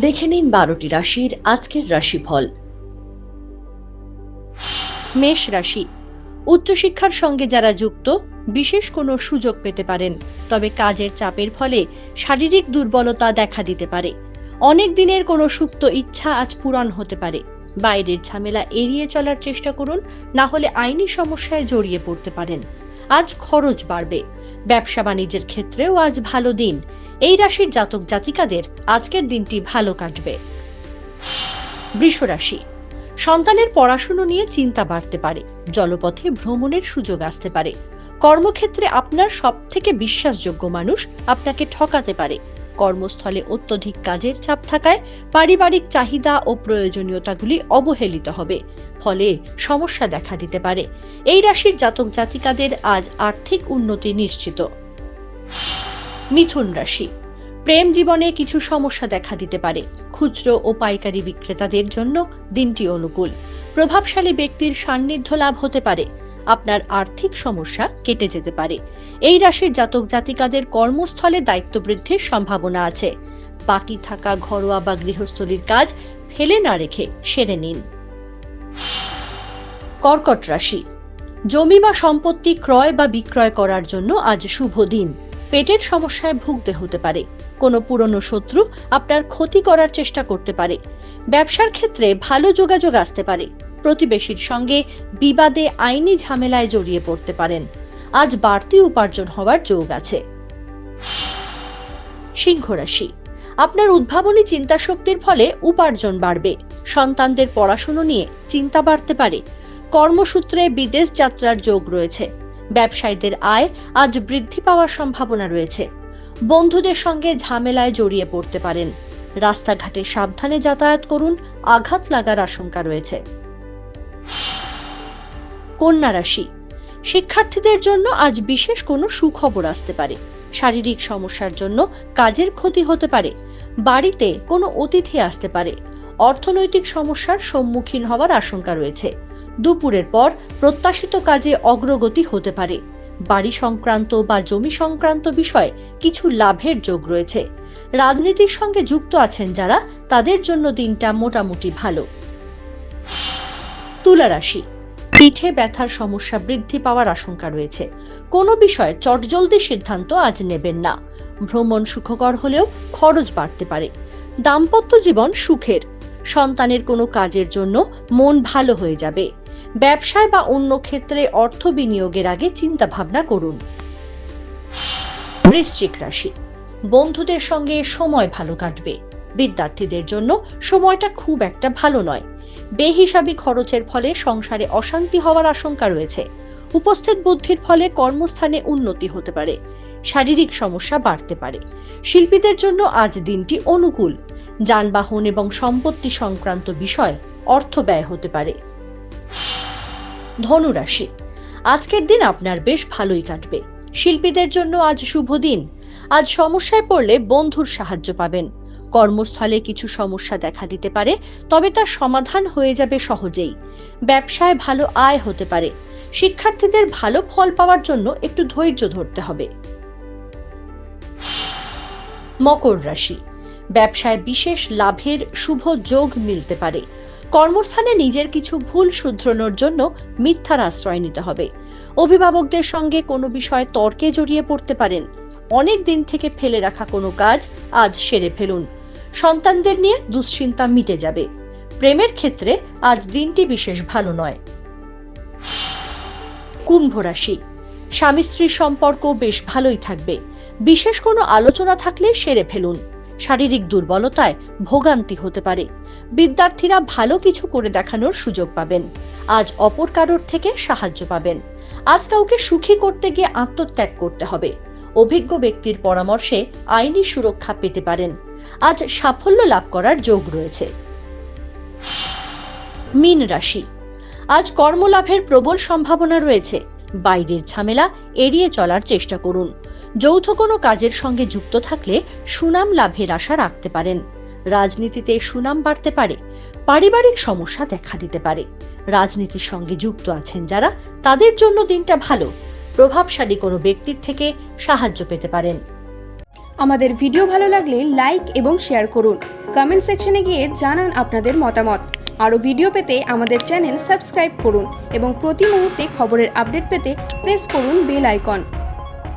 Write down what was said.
দেখে নিন বারোটি রাশির আজকের রাশিফল। মেষ রাশি, উচ্চশিক্ষার সঙ্গে যারা যুক্ত, বিশেষ কোনো সুযোগ পেতে পারেন, তবে কাজের চাপের ফলে শারীরিক দুর্বলতা দেখা দিতে পারে। অনেক দিনের কোনো সুপ্ত ইচ্ছা আজ পূরণ হতে পারে। বাইরের ঝামেলা এড়িয়ে চলার চেষ্টা করুন, না হলে আইনি সমস্যায় জড়িয়ে পড়তে পারেন। আজ খরচ বাড়বে। ব্যবসা বাণিজ্যের ক্ষেত্রেও আজ ভালো দিন। এই রাশির জাতক জাতিকাদের আজকের দিনটি ভালো কাটবে। বৃষ রাশি, সন্তানের পড়াশুনো নিয়ে চিন্তা বাড়তে পারে, জলপথে ভ্রমণের সুযোগ আসতে পারে। কর্মক্ষেত্রে আপনার সব থেকে বিশ্বাসযোগ্য মানুষ আপনাকে ঠকাতে পারে। কর্মস্থলে অত্যধিক কাজের চাপ থাকায় পারিবারিক চাহিদা ও প্রয়োজনীয়তাগুলি অবহেলিত হবে, ফলে সমস্যা দেখা দিতে পারে। এই রাশির জাতক জাতিকাদের আজ আর্থিক উন্নতি নিশ্চিত। মিথুন রাশি। প্রেম জীবনে কিছু সমস্যা দেখা দিতে পারে। খুচরো ও পাইকারি বিক্রেতাদের জন্য দিনটি অনুকূল। প্রভাবশালী ব্যক্তির সান্নিধ্য লাভ হতে পারে। আপনার আর্থিক সমস্যা কেটে যেতে পারে। এই রাশির জাতক জাতিকাদের কর্মস্থলে দায়িত্ব বৃদ্ধির সম্ভাবনা আছে। বাকি থাকা ঘরোয়া বা গৃহস্থলীর কাজ ফেলে না রেখে সেরে নিন। কর্কট রাশি। জমি বা সম্পত্তি ক্রয় বা বিক্রয় করার জন্য আজ শুভ দিন। পেটের সমস্যায় ভুগতে হতে পারে। কোনো পুরনো শত্রু আপনার ক্ষতি করার চেষ্টা করতে পারে। ব্যবসার ক্ষেত্রে ভালো যোগাযোগ আসতে পারে। প্রতিবেশীর সঙ্গে বিবাদে আইনি ঝামেলায় জড়িয়ে পড়তে পারেন। আজ বাড়তি উপার্জন হওয়ার যোগ আছে। সিংহ রাশি। আপনার উদ্ভাবনী চিন্তা শক্তির ফলে উপার্জন বাড়বে। সন্তানদের পড়াশুনো নিয়ে চিন্তা বাড়তে পারে। কর্মসূত্রে বিদেশ যাত্রার যোগ রয়েছে। ব্যবসায়ীদের আয় আজ বৃদ্ধি পাওয়ার সম্ভাবনা রয়েছে। বন্ধুদের সঙ্গে ঝামেলায় জড়িয়ে পড়তে পারেন। রাস্তাঘাটে সাবধানে যাতায়াত করুন, আঘাত লাগার আশঙ্কা রয়েছে। কন্যা রাশি। শিক্ষার্থীদের জন্য আজ বিশেষ কোনো সুখবর আসতে পারে। শারীরিক সমস্যার জন্য কাজের ক্ষতি হতে পারে। বাড়িতে কোনো অতিথি আসতে পারে। অর্থনৈতিক সমস্যার সম্মুখীন হওয়ার আশঙ্কা রয়েছে। দুপুরের পর প্রত্যাশিত কাজে অগ্রগতি হতে পারে। বাড়ি সংক্রান্ত বা জমি সংক্রান্ত বিষয়ে কিছু লাভের যোগ রয়েছে। রাজনীতির সঙ্গে যুক্ত আছেন যারা, তাদের জন্য দিনটা মোটামুটি ভালো। তুলারাশি। পিঠে ব্যথার সমস্যা বৃদ্ধি পাওয়ার আশঙ্কা রয়েছে। কোনো বিষয়ে চটজলদি সিদ্ধান্ত আজ নেবেন না। ভ্রমণ সুখকর হলেও খরচ বাড়তে পারে। দাম্পত্য জীবন সুখের। সন্তানের কোনো কাজের জন্য মন ভালো হয়ে যাবে। ব্যবসায় বা অন্য ক্ষেত্রে অর্থ বিনিয়োগের আগে চিন্তা ভাবনা করুন। বৃশ্চিক রাশি। বন্ধুদের সঙ্গে সময় ভালো কাটবে। বিদ্যার্থীদের জন্য সময়টা খুব একটা ভালো নয়। বেহিসাবি খরচের ফলে সংসারে অশান্তি হওয়ার আশঙ্কা রয়েছে। উপস্থিত বুদ্ধির ফলে কর্মস্থানে উন্নতি হতে পারে। শারীরিক সমস্যা বাড়তে পারে। শিল্পীদের জন্য আজ দিনটি অনুকূল। যানবাহন এবং সম্পত্তি সংক্রান্ত বিষয় অর্থ ব্যয় হতে পারে। ধনুরাশি। আজকের দিন আপনার বেশ ভালোই কাটবে। শিল্পীদের জন্য আজ শুভ দিন। আজ সমস্যায় পড়লে বন্ধুর সাহায্য পাবেন। কর্মস্থলে কিছু সমস্যা দেখা দিতে পারে, তবে তার সমাধান হয়ে যাবে সহজেই। ব্যবসায় ভালো আয় হতে পারে। শিক্ষার্থীদের ভালো ফল পাওয়ার জন্য একটু ধৈর্য ধরতে হবে। মকর রাশি। ব্যবসায় বিশেষ লাভের শুভ যোগ মিলতে পারে। কর্মস্থানে নিজের কিছু ভুল শুধরানোর জন্য মিথ্যার আশ্রয় নিতে হবে। অভিভাবকদের সঙ্গে কোনো বিষয়ে তর্কে জড়িয়ে পড়তে পারেন। অনেক দিন থেকে ফেলে রাখা কোনো কাজ আজ সেরে ফেলুন। সন্তানদের নিয়ে দুশ্চিন্তা মিটে যাবে। প্রেমের ক্ষেত্রে আজ দিনটি বিশেষ ভালো নয়। কুম্ভ রাশি। স্বামী স্ত্রীর সম্পর্ক বেশ ভালোই থাকবে। বিশেষ কোনো আলোচনা থাকলে সেরে ফেলুন। শারীরিক দুর্বলতায় ভোগান্তি হতে পারে। বিদ্যার্থীরা ভালো কিছু করে দেখানোর সুযোগ পাবেন। আজ অপর কারোর থেকে সাহায্য পাবেন। আজ কাউকে সুখী করতে গিয়ে আত্মত্যাগ করতে হবে। অভিজ্ঞ ব্যক্তির পরামর্শে আইনি সুরক্ষা পেতে পারেন। আজ সাফল্য লাভ করার যোগ রয়েছে। মীন রাশি। আজ কর্মলাভের প্রবল সম্ভাবনা রয়েছে। বাইরের ঝামেলা এড়িয়ে চলার চেষ্টা করুন। যৌথ কোনো কাজের সঙ্গে যুক্ত থাকলে সুনাম লাভের আশা রাখতে পারেন। রাজনীতিতে সুনাম বাড়তে পারে, পারিবারিক সমস্যা দেখা দিতে পারে। রাজনীতির সঙ্গে যুক্ত আছেন যারা, তাদের জন্য দিনটা ভালো। প্রভাবশালী কোনো ব্যক্তির থেকে সাহায্য পেতে পারেন। আমাদের ভিডিও ভালো লাগলে লাইক এবং শেয়ার করুন। কমেন্ট সেকশনে গিয়ে জানান আপনাদের মতামত। আরও ভিডিও পেতে আমাদের চ্যানেল সাবস্ক্রাইব করুন এবং প্রতি মুহূর্তে খবরের আপডেট পেতে প্রেস করুন বেল আইকন।